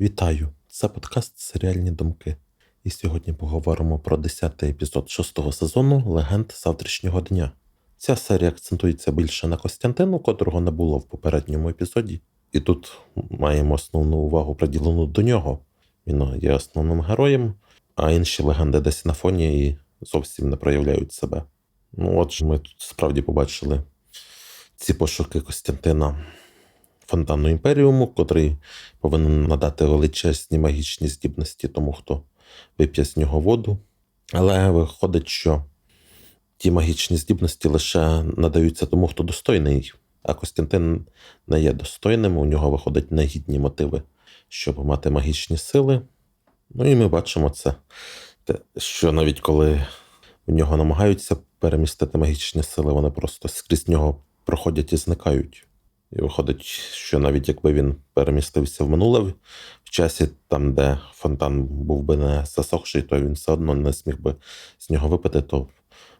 Вітаю! Це подкаст Серіальні думки. І сьогодні поговоримо про 10-й епізод 6-го сезону Легенд завтрашнього дня. Ця серія акцентується більше на Костянтину, котрого не було в попередньому епізоді. І тут маємо основну увагу приділену до нього. Він є основним героєм, а інші легенди десь на фоні і зовсім не проявляють себе. Ну, отже, ми тут справді побачили ці пошуки Костянтина фонтанну імперіуму, котрий повинен надати величезні магічні здібності тому, хто вип'є з нього воду. Але виходить, що ті магічні здібності лише надаються тому, хто достойний. А Костянтин не є достойним, у нього виходять негідні мотиви, щоб мати магічні сили. Ну і ми бачимо це, що навіть коли у нього намагаються перемістити магічні сили, вони просто скрізь нього проходять і зникають. І виходить, що навіть якби він перемістився в минуле в часі, там, де фонтан був би не засохший, то він все одно не зміг би з нього випити, то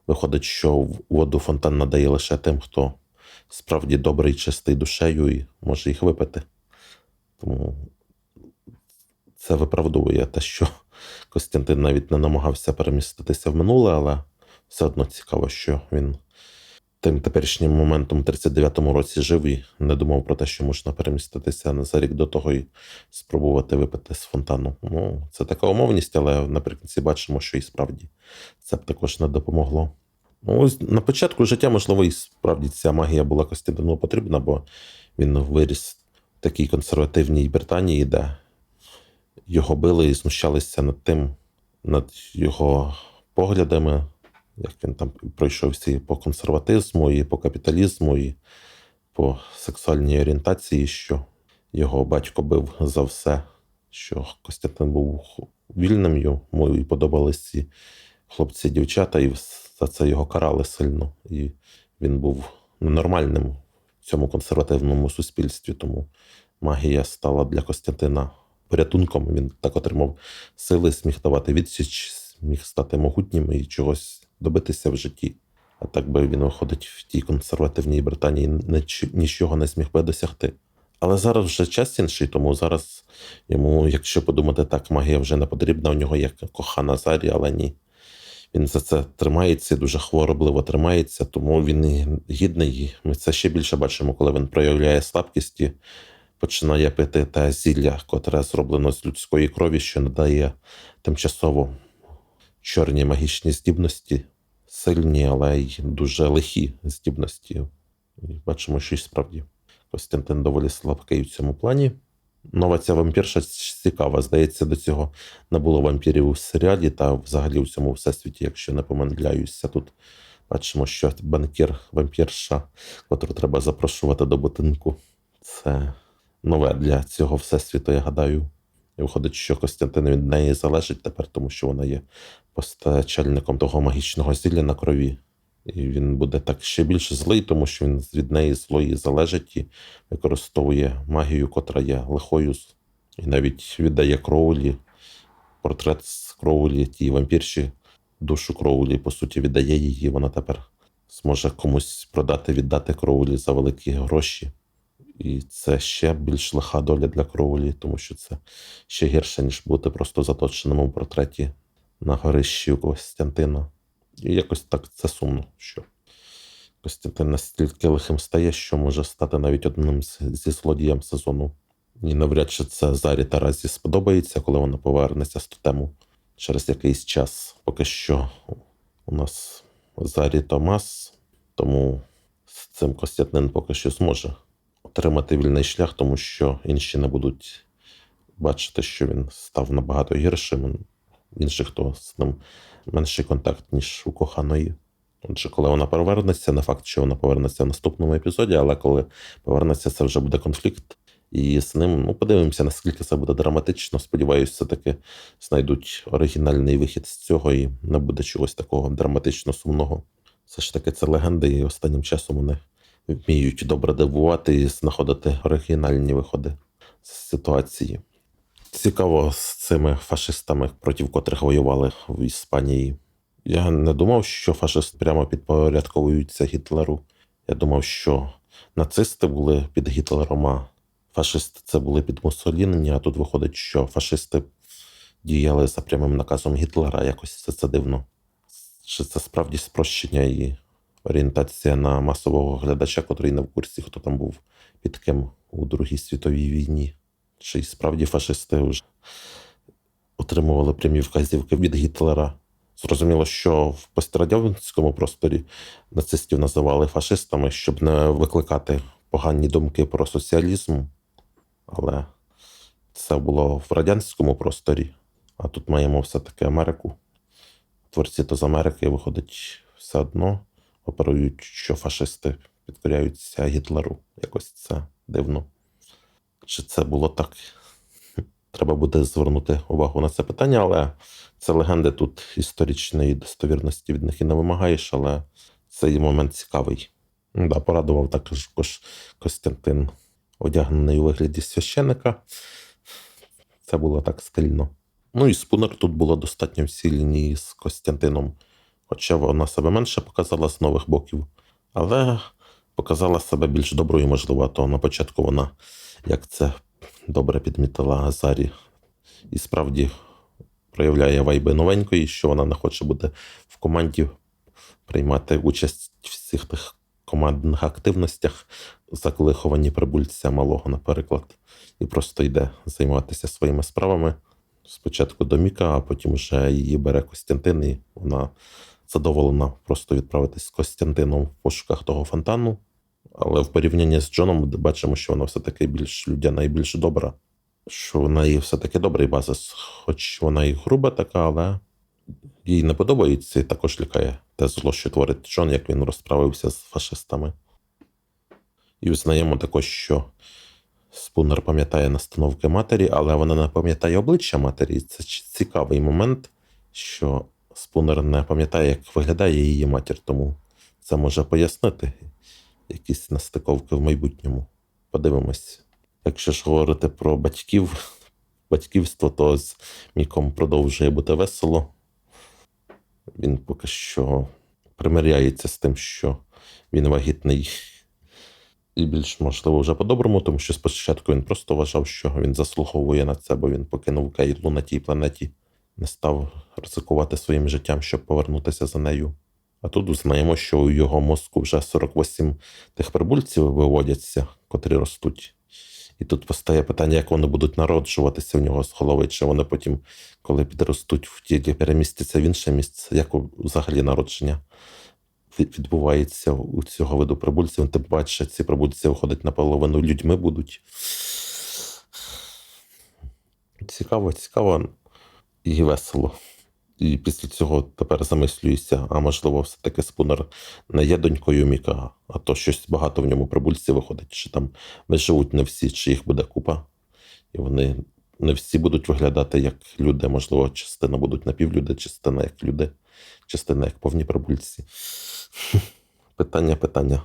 виходить, що воду фонтан надає лише тим, хто справді добрий, чистий душею і може їх випити. Тому це виправдовує те, що Костянтин навіть не намагався переміститися в минуле, але все одно цікаво, що він тим теперішнім моментом, у 39-му році жив і не думав про те, що можна переміститися за рік до того і спробувати випити з фонтану. Ну, це така умовність, але наприкінці бачимо, що і справді це б також не допомогло. Ну, ось на початку життя, можливо, і справді ця магія була Костянтину потрібна, бо він виріс в такій консервативній Британії, де його били і знущалися над тим, над його поглядами, як він там пройшов всі по консерватизму, і по капіталізму, і по сексуальній орієнтації, що його батько бив за все, що Костянтин був вільним, йому і подобались ці хлопці дівчата, і за це його карали сильно. І він був ненормальним в цьому консервативному суспільстві. Тому магія стала для Костянтина порятунком. Він так отримав сили, зміг давати відсіч, зміг стати могутнім і чогось добитися в житті. А так би він виходить в тій консервативній Британії, нічого не зміг би досягти. Але зараз вже час інший, тому зараз йому, якщо подумати так, магія вже не потрібна, у нього є кохана Зарі, але ні. Він за це тримається, дуже хворобливо тримається, тому він гідний. Ми це ще більше бачимо, коли він проявляє слабкість і починає пити те зілля, котре зроблено з людської крові, що надає тимчасово чорні магічні здібності, сильні, але й дуже лихі здібності. І бачимо, що й справді Костянтин доволі слабкий в цьому плані. Нова ця вампірша цікава. Здається, до цього не було вампірів у серіалі та взагалі у цьому всесвіті, якщо не помиляюся. Тут бачимо, що банкір вампірша, котру треба запрошувати до будинку. Це нове для цього всесвіту, я гадаю. І виходить, що Костянтин від неї залежить тепер, тому що вона є постачальником того магічного зілля на крові. І він буде так ще більше злий, тому що він від неї злої залежить і використовує магію, котра є лихою, і навіть віддає Кроулі, портрет з Кроулі, тій вампірші, душу Кроулі, по суті, віддає її. Вона тепер зможе комусь продати, віддати Кроулі за великі гроші. І це ще більш лиха доля для Кроулі, тому що це ще гірше, ніж бути просто заточеним у портреті на горищі у Костянтина. І якось так це сумно, що Костянтин настільки лихим стає, що може стати навіть одним зі злодієм сезону. І навряд чи це Зарі Таразі сподобається, коли вона повернеться з тотему через якийсь час. Поки що у нас Зарі Томас, тому з цим Костянтин поки що зможе отримати вільний шлях, тому що інші не будуть бачити, що він став набагато гіршим. Інших хто з ним менший контакт, ніж у коханої. Отже, коли вона повернеться, не факт, що вона повернеться в наступному епізоді, але коли повернеться, це вже буде конфлікт. І з ним ну, подивимося, наскільки це буде драматично. Сподіваюся, все-таки знайдуть оригінальний вихід з цього і не буде чогось такого драматично сумного. Все ж таки, це легенди, і останнім часом вони вміють добре дивувати і знаходити оригінальні виходи з ситуації. Цікаво з цими фашистами, проти котрих воювали в Іспанії. Я не думав, що фашисти прямо підпорядковуються Гітлеру. Я думав, що нацисти були під Гітлером, а фашисти це були під Муссоліні, а тут виходить, що фашисти діяли за прямим наказом Гітлера. Якось все це дивно. Чи це справді спрощення і орієнтація на масового глядача, котрий не в курсі, хто там був під ким у Другій світовій війні? Чи справді фашисти вже отримували прямі вказівки від Гітлера? Зрозуміло, що в пострадянському просторі нацистів називали фашистами, щоб не викликати погані думки про соціалізм, але це було в радянському просторі. А тут маємо все-таки Америку. Творці то з Америки виходить все одно, оперують, що фашисти підкоряються Гітлеру. Якось це дивно. Чи це було так? Треба буде звернути увагу на це питання, але це легенди тут історичної достовірності від них і не вимагаєш, але цей момент цікавий. Да, порадував також Костянтин, одягнений у вигляді священика. Це було так стильно. Ну і спунер тут було достатньо в цій лінії з Костянтином, хоча вона себе менше показала з нових боків, але показала себе більш доброю, можливо, то на початку вона, як це добре підмітила Азарі, і справді проявляє вайби новенької, що вона не хоче бути в команді приймати участь в всіх тих командних активностях, заколиховані прибульця малого, наприклад, і просто йде займатися своїми справами. Спочатку до Міка, а потім вже її бере Костянтин, і вона задоволена просто відправитись з Костянтином в пошуках того фонтану. Але в порівнянні з Джоном ми бачимо, що вона все-таки більш людяна і більш добра. Що в неї все-таки добрий базис, хоч вона і груба така, але їй не подобається і також лякає те зло, що творить Джон, як він розправився з фашистами. І взнаємо також, що Спунер пам'ятає настановки матері, але вона не пам'ятає обличчя матері. Це цікавий момент, що Спунер не пам'ятає, як виглядає її матір, тому це може пояснити якісь настиковки в майбутньому. Подивимось. Якщо ж говорити про батьків, батьківство, то з Міком продовжує бути весело. Він поки що примиряється з тим, що він вагітний і більш можливо вже по-доброму, тому що спочатку він просто вважав, що він заслуговує на це, бо він покинув Кейтлу на тій планеті, не став ризикувати своїм життям, щоб повернутися за нею. А тут узнаємо, що у його мозку вже 48 тих прибульців виводяться, котрі ростуть. І тут постає питання, як вони будуть народжуватися в нього з голови, чи вони потім, коли підростуть в тілі, перемістяться в інше місце, як взагалі народження відбувається у цього виду прибульців. Тим паче, ці прибульці виходять наполовину людьми будуть. Цікаво, цікаво і весело. І після цього тепер замислююся, а можливо, все-таки спунер не є донькою Міка, а то щось багато в ньому прибульці виходить, чи там виживуть не всі, чи їх буде купа. І вони не всі будуть виглядати як люди. Можливо, частина будуть напівлюди, частина як люди, частина як повні прибульці. Питання, питання.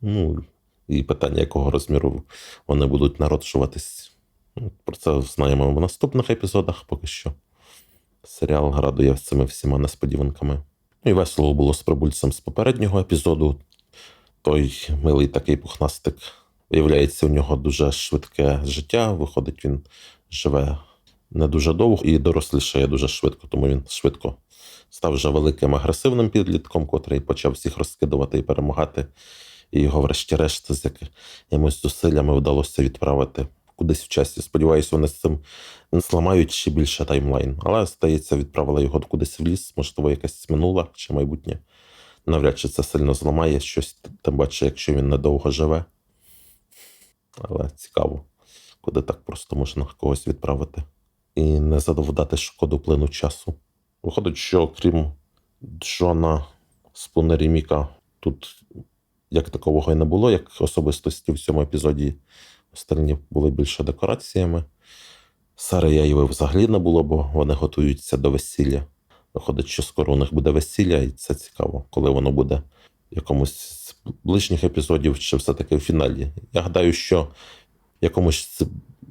Ну, і питання, якого розміру вони будуть народжуватись. Ну, про це знаємо в наступних епізодах поки що. Серіал радує цими всіма несподіванками. Ну і весело було з прибульцем з попереднього епізоду. Той милий такий пухнастик. Виявляється, у нього дуже швидке життя. Виходить, він живе не дуже довго і дорослішає дуже швидко, тому він швидко став вже великим агресивним підлітком, котрий почав всіх розкидувати і перемагати. І його, врешті-решт, з якимось зусиллями вдалося відправити кудись в часі. Сподіваюся, вони з цим зламають ще більше таймлайн. Але, здається, відправили його кудись в ліс, можливо, якась минула чи майбутнє. Навряд чи це сильно зламає щось, тим паче, якщо він недовго живе. Але цікаво, куди так просто можна когось відправити. І не задовдати шкоду плину часу. Виходить, що крім Джона Спунері Міка, тут як такового і не було, як особистості в цьому епізоді. Остальні були більше декораціями. Сари Яєви взагалі не було, бо вони готуються до весілля. Виходить, що скоро у них буде весілля, і це цікаво, коли воно буде в якомусь з ближніх епізодів, чи все-таки в фіналі. Я гадаю, що в якомусь з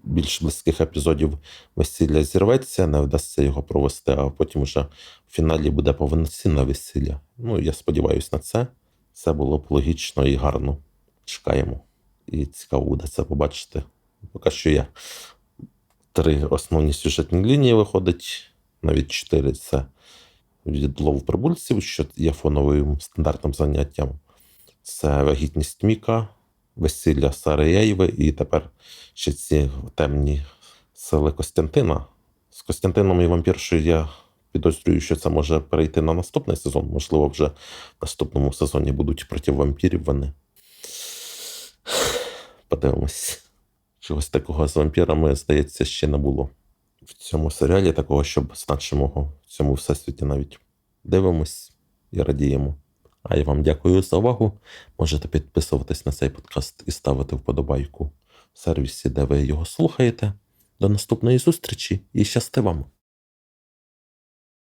більш близьких епізодів весілля зірветься, не вдасться його провести, а потім вже в фіналі буде повноцінне весілля. Ну, я сподіваюся на це. Це було б логічно і гарно. Чекаємо. І цікаво буде це побачити Поки що є три основні сюжетні лінії виходить, навіть чотири це відлов прибульців, що є фоновим стандартним заняттям. Це вагітність Міка, весілля Сареєєви і тепер ще ці темні сили Костянтина. З Костянтином і вампіршою я підозрюю, що це може перейти на наступний сезон. Можливо, вже в наступному сезоні будуть проти вампірів вони. Подивимось. Чогось такого з вампірами, здається, ще не було. В цьому серіалі такого, щоб значимого в цьому всесвіті навіть дивимось і радіємо. А я вам дякую за увагу. Можете підписуватись на цей подкаст і ставити вподобайку в сервісі, де ви його слухаєте. До наступної зустрічі і щасти вам!